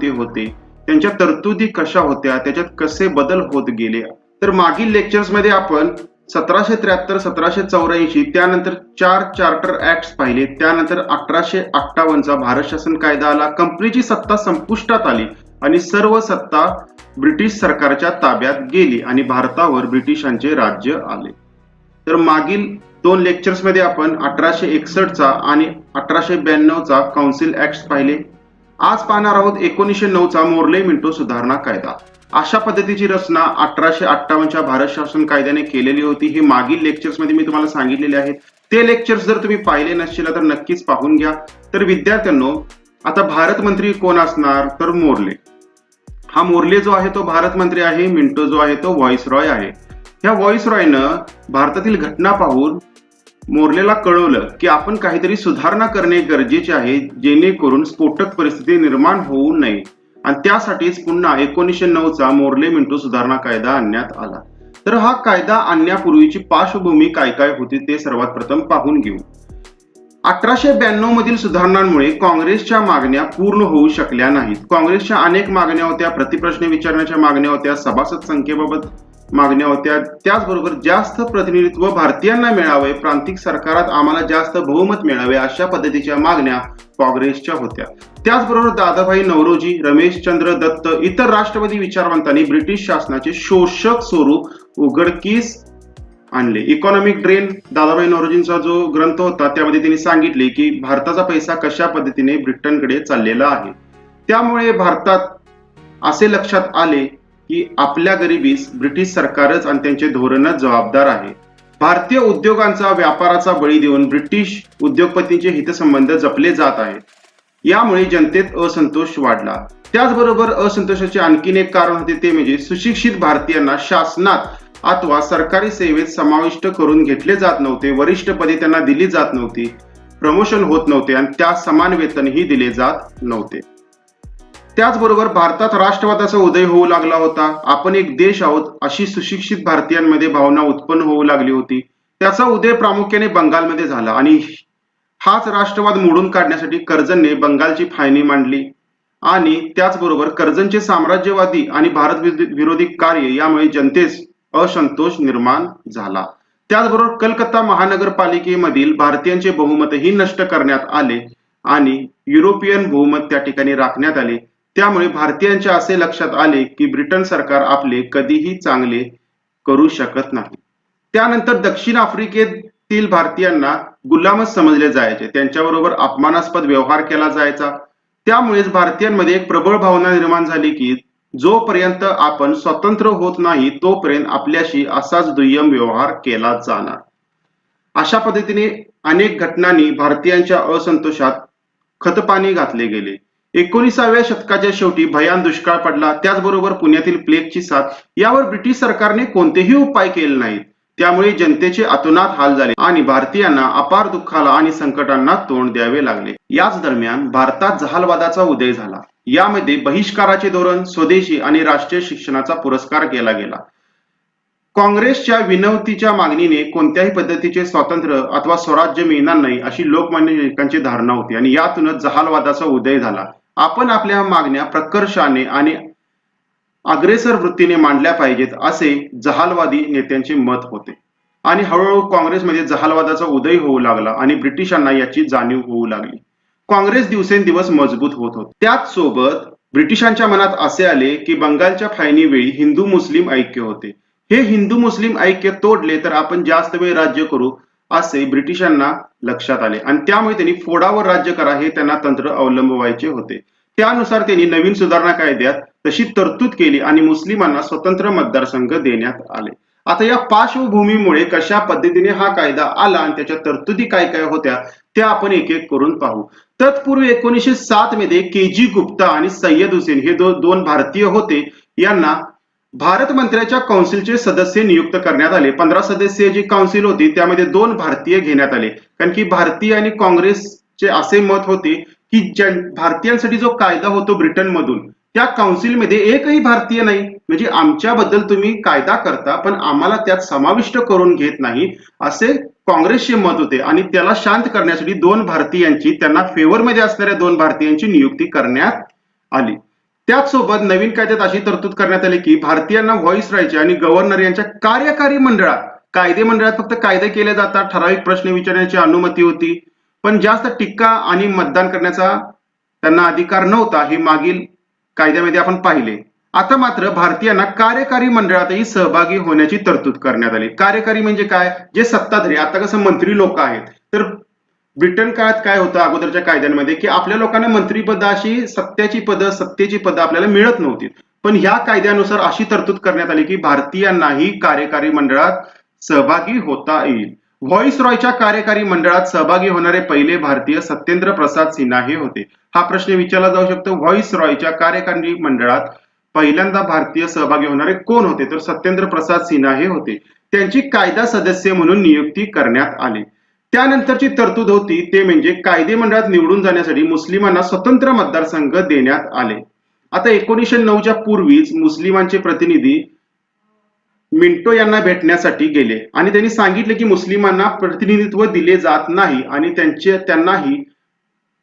कोणते होते. त्यांच्या तरतुदी कशा होत्या? त्याच्यात कसे बदल होत गेले? तर मागील लेक्चर्समध्ये आपण सतराशे त्र्याहत्तर सतराशे चौऱ्याऐंशी त्यानंतर चार चार्टर ऍक्ट पाहिले. त्यानंतर अठराशे अठ्ठावन्नचा भारत शासन कायदा आला. कंपनीची सत्ता संपुष्टात आली आणि सर्व सत्ता ब्रिटिश सरकारच्या ताब्यात गेली आणि भारतावर ब्रिटिशांचे राज्य आले. तर मागील दोन लेक्चर्समध्ये आपण अठराशे एकसष्टचा आणि अठराशे ब्याण्णवचा काउन्सिल ऍक्ट पाहिले. आज पाहणार आहोत एकोणीसशे नऊचा मोर्ले मिंटो सुधारणा कायदा. अशा पद्धतीची रचना अठराशे अठ्ठावन्नच्या भारत शासन कायद्याने केलेली होती. हे मागील लेक्चर्समध्ये मी तुम्हाला सांगितलेले आहेत. ते लेक्चर्स जर तुम्ही पाहिले नसतील तर नक्कीच पाहून घ्या. तर विद्यार्थ्यांनो आता भारत मंत्री कोण असणार? तर मोर्ले. हा मोर्ले जो आहे तो भारत मंत्री आहे मिंटो जो आहे तो व्हॉइस रॉय आहे. ह्या व्हॉइस रॉयनं भारतातील घटना पाहून मोर्लेला कळवलं की आपण काहीतरी सुधारणा करणे गरजेचे आहे जेणेकरून स्फोटक परिस्थिती निर्माण होऊ नये. आणि त्यासाठीच पुन्हा एकोणीसशे नऊचा मोर्ले मिंटो सुधारणा कायदा आणण्यात आला. तर हा कायदा आणण्यापूर्वीची पार्श्वभूमी काय काय होती ते सर्वात प्रथम पाहून घेऊ. अठराशे ब्याण्णव मधील सुधारणांमुळे काँग्रेसच्या मागण्या पूर्ण होऊ शकल्या नाहीत. काँग्रेसच्या अनेक मागण्या होत्या प्रतिप्रश्न विचारण्याच्या मागण्या होत्या सभासद संख्येबाबत मागण्या होत्या. त्याचबरोबर जास्त प्रतिनिधित्व भारतीयांना मिळावे प्रांतिक सरकारात आम्हाला जास्त बहुमत मिळावे अशा पद्धतीच्या मागण्या काँग्रेसच्या होत्या. त्याचबरोबर दादाभाई नवरोजी रमेशचंद्र दत्त इतर राष्ट्रवादी विचारवंतांनी ब्रिटिश शासनाचे शोषक स्वरूप उघडकीस आणले. इकॉनॉमिक ड्रेन दादाभाई नवरोजींचा जो ग्रंथ होता त्यामध्ये त्यांनी सांगितले की भारताचा पैसा कशा पद्धतीने ब्रिटनकडे चाललेला आहे. त्यामुळे भारतात असे लक्षात आले की आपल्या गरिबीस ब्रिटिश सरकारच आणि त्यांचे धोरणच जबाबदार आहे. भारतीय उद्योगांचा व्यापाराचा बळी देऊन ब्रिटिश उद्योगपतींचे हितसंबंध जपले जात आहेत. यामुळे जनतेत असंतोष वाढला. त्याचबरोबर असंतोषाचे आणखीन एक कारण होते ते म्हणजे सुशिक्षित भारतीयांना शासनात अथवा सरकारी सेवेत समाविष्ट करून घेतले जात नव्हते वरिष्ठ पदे त्यांना दिली जात नव्हती प्रमोशन होत नव्हते आणि त्या समान वेतनही दिले जात नव्हते. त्याचबरोबर भारतात राष्ट्रवादाचा उदय होऊ लागला होता. आपण एक देश आहोत अशी सुशिक्षित भारतीयांमध्ये भावना उत्पन्न होऊ लागली होती. त्याचा उदय प्रामुख्याने बंगालमध्ये झाला आणि हाच राष्ट्रवाद मोडून काढण्यासाठी कर्जनने बंगालची फायनी मांडली. आणि त्याचबरोबर कर्जनचे साम्राज्यवादी आणि भारत विरोधी कार्य यामुळे जनतेस असंतोष निर्माण झाला. त्याचबरोबर कलकत्ता महानगरपालिकेमधील भारतीयांचे बहुमतही नष्ट करण्यात आले आणि युरोपियन बहुमत त्या ठिकाणी राखण्यात आले. त्यामुळे भारतीयांच्या असे लक्षात आले की ब्रिटन सरकार आपले कधीही चांगले करू शकत नाही. त्यानंतर दक्षिण आफ्रिकेतील भारतीयांना गुलामच समजले जायचे. त्यांच्याबरोबर अपमानास्पद व्यवहार केला जायचा. त्यामुळेच भारतीयांमध्ये एक प्रबळ भावना निर्माण झाली की जोपर्यंत आपण स्वतंत्र होत नाही तोपर्यंत आपल्याशी असाच दुय्यम व्यवहार केला जाणार. अशा पद्धतीने अनेक घटनांनी भारतीयांच्या असंतोषात खतपाणी घातले गेले. एकोणीसाव्या शतकाच्या शेवटी भयान दुष्काळ पडला. त्याचबरोबर पुण्यातील प्लेगची साथ. यावर ब्रिटिश सरकारने कोणतेही उपाय केले नाहीत. त्यामुळे जनतेचे अतोनात हाल झाले आणि भारतीयांना अपार दुःखाला आणि संकटांना तोंड द्यावे लागले. याच दरम्यान भारतात जहालवादाचा उदय झाला. यामध्ये बहिष्काराचे धोरण स्वदेशी आणि राष्ट्रीय शिक्षणाचा पुरस्कार केला गेला. काँग्रेसच्या विनवतीच्या मागणीने कोणत्याही पद्धतीचे स्वातंत्र्य अथवा स्वराज्य मिळणार नाही अशी लोकमान्य टिळकांची धारणा होती आणि यातूनच जहालवादाचा उदय झाला. आपण आपल्या मागण्या प्रकर्षाने आणि अग्रेसर वृत्तीने मांडल्या पाहिजेत असे जहालवादी नेत्यांचे मत होते. आणि हळूहळू काँग्रेसमध्ये जहालवादाचा उदय होऊ लागला आणि ब्रिटिशांना याची जाणीव होऊ लागली. काँग्रेस दिवसेंदिवस मजबूत होत होत. त्याच सोबत ब्रिटिशांच्या मनात असे आले की बंगालच्या फायनी वेळी हिंदू मुस्लिम ऐक्य होते. हे हिंदू मुस्लिम ऐक्य तोडले तर आपण जास्त वेळ राज्य करू असे ब्रिटिशांना लक्षात आले. आणि त्यामुळे त्यांनी फोडावर राज्य करा हे त्यांना तंत्र अवलंबवायचे होते. त्यानुसार त्यांनी नवीन सुधारणा कायद्यात तशी तरतूद केली आणि मुस्लिमांना स्वतंत्र मतदारसंघ देण्यात आले. आता या पार्श्वभूमीमुळे कशा पद्धतीने हा कायदा आला आणि त्याच्या तरतुदी काय काय होत्या त्या आपण एक एक करून पाहू. तत्पूर्वी एकोणीसशे सात मध्ये के जी गुप्ता आणि सय्यद हुसेन हे दो, दोन भारतीय होते. यांना भारत मंत्र्याच्या कौन्सिलचे सदस्य नियुक्त करण्यात आले. पंधरा सदस्य जी कौन्सिल होती त्यामध्ये दोन भारतीय घेण्यात आले. कारण की भारतीय आणि काँग्रेसचे असे मत होते की भारतीयांसाठी जो कायदा होतो ब्रिटनमधून त्या काउन्सिलमध्ये एकही भारतीय नाही. म्हणजे आमच्याबद्दल तुम्ही कायदा करता पण आम्हाला त्यात समाविष्ट करून घेत नाही असे काँग्रेसचे मत होते. आणि त्याला शांत करण्यासाठी दोन भारतीयांची त्यांना फेवरमध्ये असणाऱ्या दोन भारतीयांची नियुक्ती करण्यात आली. त्याचसोबत नवीन कायद्यात अशी तरतूद करण्यात आली की भारतीयांना व्हॉइस राहायचे आणि गव्हर्नर यांच्या कार्यकारी मंडळात कायदे मंडळात फक्त कायदे केले जातात ठराविक प्रश्न विचारण्याची अनुमती होती. पण जास्त टीका आणि मतदान करण्याचा त्यांना अधिकार नव्हता हे मागील कायद्यामध्ये आपण पाहिले. आता मात्र भारतीयांना कार्यकारी मंडळातही सहभागी होण्याची तरतूद करण्यात आली. कार्यकारी म्हणजे काय? जे सत्ताधारी आता कसं मंत्री लोक आहेत. तर ब्रिटन काळात काय होतं अगोदरच्या कायद्यांमध्ये? की आपल्या लोकांना मंत्रीपदाशी सत्याची पदं सत्तेची पदं आपल्याला मिळत नव्हती. पण ह्या कायद्यानुसार अशी तरतूद करण्यात आली की भारतीयांनाही कार्यकारी मंडळात सहभागी होता येईल. व्हॉइस रॉयच्या कार्यकारी मंडळात सहभागी होणारे पहिले भारतीय सत्येंद्र प्रसाद सिन्हा हे होते. हा प्रश्न विचारला जाऊ शकतो. व्हॉइस रॉयच्या कार्यकारी मंडळात पहिल्यांदा भारतीय सहभागी होणारे कोण होते? तर सत्येंद्र प्रसाद सिन्हा हे होते. त्यांची कायदा सदस्य म्हणून नियुक्ती करण्यात आली. त्यानंतरची तरतूद होती. ते म्हणजे कायदे मंडळात निवडून जाण्यासाठी मुस्लिमांना स्वतंत्र मतदारसंघ देण्यात आले. आता एकोणीसशे नऊच्या पूर्वीच मुस्लिमांचे प्रतिनिधी मिंटो यांना भेटण्यासाठी गेले. आणि त्यांनी सांगितले की मुस्लिमांना प्रतिनिधित्व दिले जात नाही आणि त्यांचे त्यांनाही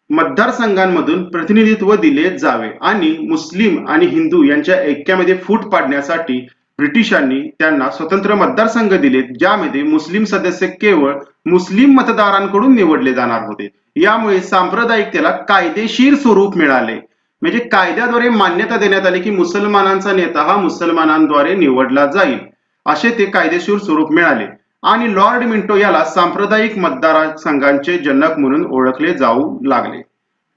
मतदारसंघांमधून प्रतिनिधित्व दिले जावे. आणि मुस्लिम आणि हिंदू यांच्या ऐक्यामध्ये फूट पाडण्यासाठी ब्रिटिशांनी त्यांना स्वतंत्र मतदारसंघ दिले ज्यामध्ये मुस्लिम सदस्य केवळ मुस्लिम मतदारांकडून निवडले जाणार होते. यामुळे सांप्रदायिकतेला कायदेशीर स्वरूप मिळाले. म्हणजे कायद्याद्वारे मान्यता देण्यात आली की मुसलमानांचा नेता हा मुसलमानांद्वारे निवडला जाईल. असे ते कायदेशीर स्वरूप मिळाले. आणि लॉर्ड मिंटो याला सांप्रदायिक मतदारसंघांचे जनक म्हणून ओळखले जाऊ लागले.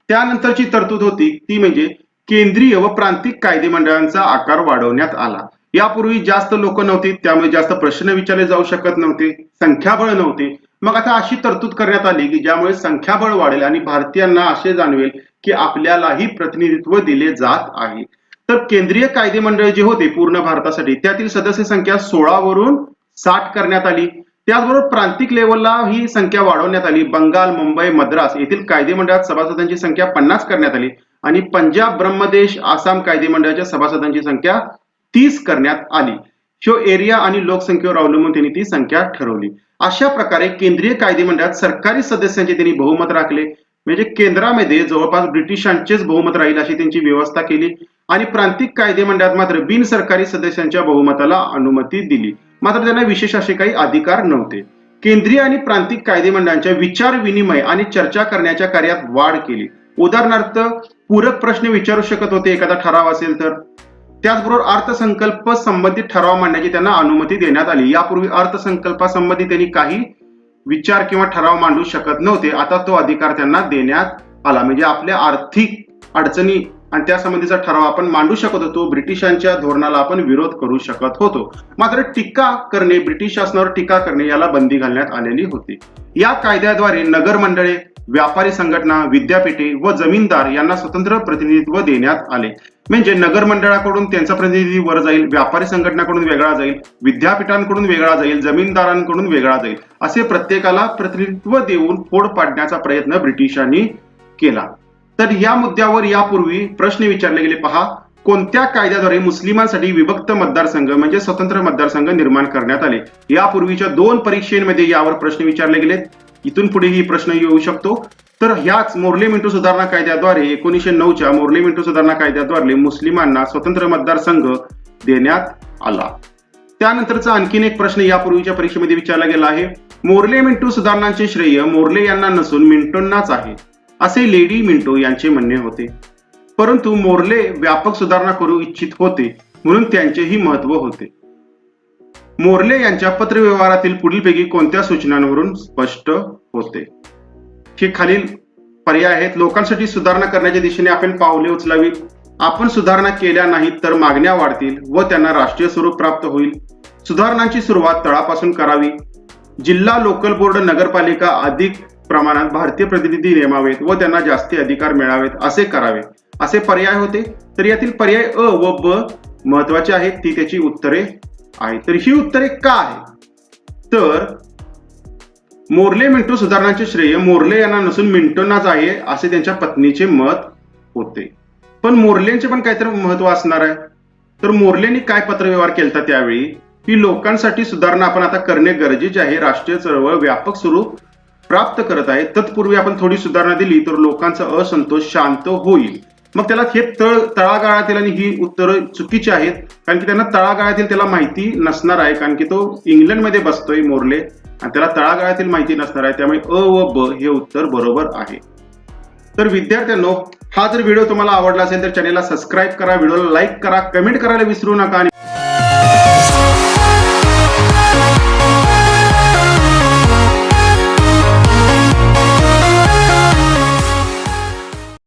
त्यानंतरची तरतूद होती ती म्हणजे केंद्रीय व प्रांतिक कायदे मंडळांचा आकार वाढवण्यात आला. यापूर्वी जास्त लोक नव्हती त्यामुळे जास्त प्रश्न विचारले जाऊ शकत नव्हते संख्याबळ नव्हते. मग आता अशी तरतूद करण्यात आली की ज्यामुळे संख्याबळ वाढेल आणि भारतीयांना असे जाणवेल की आपल्यालाही प्रतिनिधित्व दिले जात आहे. तर केंद्रीय कायदे मंडळ जे होते पूर्ण भारतासाठी त्यातील सदस्य संख्या सोळा वरून साठ करण्यात आली. त्याचबरोबर प्रांतिक लेवलला ही संख्या वाढवण्यात आली. बंगाल मुंबई मद्रास येथील कायदे मंडळात सभासदांची संख्या पन्नास करण्यात आली. आणि पंजाब ब्रह्मदेश आसाम कायदे मंडळाच्या सभासदांची संख्या तीस करण्यात आली. शो एरिया आणि लोकसंख्येवर अवलंबून त्यांनी ती संख्या ठरवली. अशा प्रकारे केंद्रीय कायदे मंडळात सरकारी सदस्यांचे त्यांनी बहुमत राखले. म्हणजे केंद्रामध्ये जवळपास ब्रिटिशांचेच बहुमत राहील अशी त्यांची व्यवस्था केली. आणि प्रांतिक कायदे मंडळात मात्र बिनसरकारी सदस्यांच्या बहुमताला अनुमती दिली. मात्र त्यांना विशेष असे काही अधिकार नव्हते. केंद्रीय आणि प्रांतिक कायदे मंडळांच्या विचार विनिमय आणि चर्चा करण्याच्या कार्यात वाढ केली. उदाहरणार्थ पूरक प्रश्न विचारू शकत होते एखादा ठराव असेल तर. त्याचबरोबर अर्थसंकल्प संबंधित ठराव मांडण्याची त्यांना अनुमती देण्यात आली. यापूर्वी अर्थसंकल्पासंबंधी त्यांनी काही विचार किंवा ठराव मांडू शकत नव्हते. आता तो अधिकार त्यांना देण्यात आला. म्हणजे आपल्या आर्थिक अडचणी आणि त्यासंबंधीचा ठराव आपण मांडू शकत होतो. ब्रिटिशांच्या धोरणाला आपण विरोध करू शकत होतो. मात्र टीका करणे ब्रिटिश शासनावर टीका करणे याला बंदी घालण्यात आलेली होती. या कायद्याद्वारे नगर मंडळे व्यापारी संघटना विद्यापीठे व जमीनदार यांना स्वतंत्र प्रतिनिधित्व देण्यात आले. म्हणजे नगर मंडळाकडून त्यांचा प्रतिनिधी वर जाईल व्यापारी संघटनाकडून वेगळा जाईल विद्यापीठांकडून वेगळा जाईल जमीनदारांकडून वेगळा जाईल असे प्रत्येकाला प्रतिनिधित्व देऊन फोड पाडण्याचा प्रयत्न ब्रिटिशांनी केला. तर या मुद्द्यावर यापूर्वी प्रश्न विचारले गेले. पहा कोणत्या कायद्याद्वारे मुस्लिमांसाठी विभक्त मतदारसंघ म्हणजे स्वतंत्र मतदारसंघ निर्माण करण्यात आले? यापूर्वीच्या दोन परीक्षेमध्ये यावर प्रश्न विचारले गेलेत इथून पुढे ही प्रश्न येऊ शकतो. तर ह्याच मोर्ले मिंटो सुधारणा कायद्याद्वारे एकोणीसशे नऊच्या मोर्ले मिंटो सुधारणा कायद्याद्वारे मुस्लिमांना स्वतंत्र मतदारसंघ देण्यात आला. त्यानंतरचा आणखीन एक प्रश्न यापूर्वीच्या परीक्षेमध्ये विचारला गेला आहे. मोर्ले मिंटो सुधारणांचे श्रेय मोर्ले यांना नसून मिंटोंनाच आहे. असे लेडी मिंटो यांचे म्हणणे होते. परंतु मोर्ले व्यापक सुधारणा करू इच्छित होते म्हणून त्यांचेही महत्त्व होते. मोर्ले यांच्या पत्रव्यवहारातील पुढीलपैकी कोणत्या सूचनांवरून स्पष्ट होते? हे खालील पर्याय आहेत लोकांसाठी सुधारणा करण्याच्या दिशेने आपण पावले उचलावीत. आपण सुधारणा केल्या नाहीत तर मागण्या वाढतील व त्यांना राष्ट्रीय स्वरूप प्राप्त होईल. सुधारणांची सुरुवात तळापासून करावी. जिल्हा लोकल बोर्ड नगरपालिका अधिक प्रमाणात भारतीय प्रतिनिधी नेमावेत व त्यांना जास्ती अधिकार मिळावेत असे करावे. असे पर्याय होते? तर यातील पर्याय अ व ब महत्त्वाचे आहेत ती त्याची उत्तरे आहेत. तर ही उत्तरे का आहे तर मोर्ले मिंटो सुधारणांचे श्रेय मोर्ले यांना नसून मिंटोनाच आहे असे त्यांच्या पत्नीचे मत होते. पण मोर्लेंचे पण काहीतरी महत्त्व असणार आहे. तर मोर्लेंनी काय पत्रव्यवहार केलता त्यावेळी? की लोकांसाठी सुधारणा आपण आता करणे गरजेचे आहे. राष्ट्रीय चळवळ व्यापक स्वरूप प्राप्त करत आहे. तत्पूर्वी आपण थोडी सुधारणा दिली तर लोकांचा असंतोष शांत होईल. मग त्याला हे तळ तळागाळातील आणि ही उत्तरं चुकीची आहेत कारण की त्यांना तळागाळातील त्याला माहिती नसणार आहे कारण की तो इंग्लंडमध्ये बसतोय मोरले आणि त्याला तळागाळातील माहिती नसणार आहे त्यामुळे अ व ब हे उत्तर बरोबर आहे. तर विद्यार्थ्यांनो हा जर व्हिडिओ तुम्हाला आवडला असेल तर चॅनेलला सबस्क्राईब करा व्हिडिओला लाईक करा कमेंट करायला विसरू नका आणि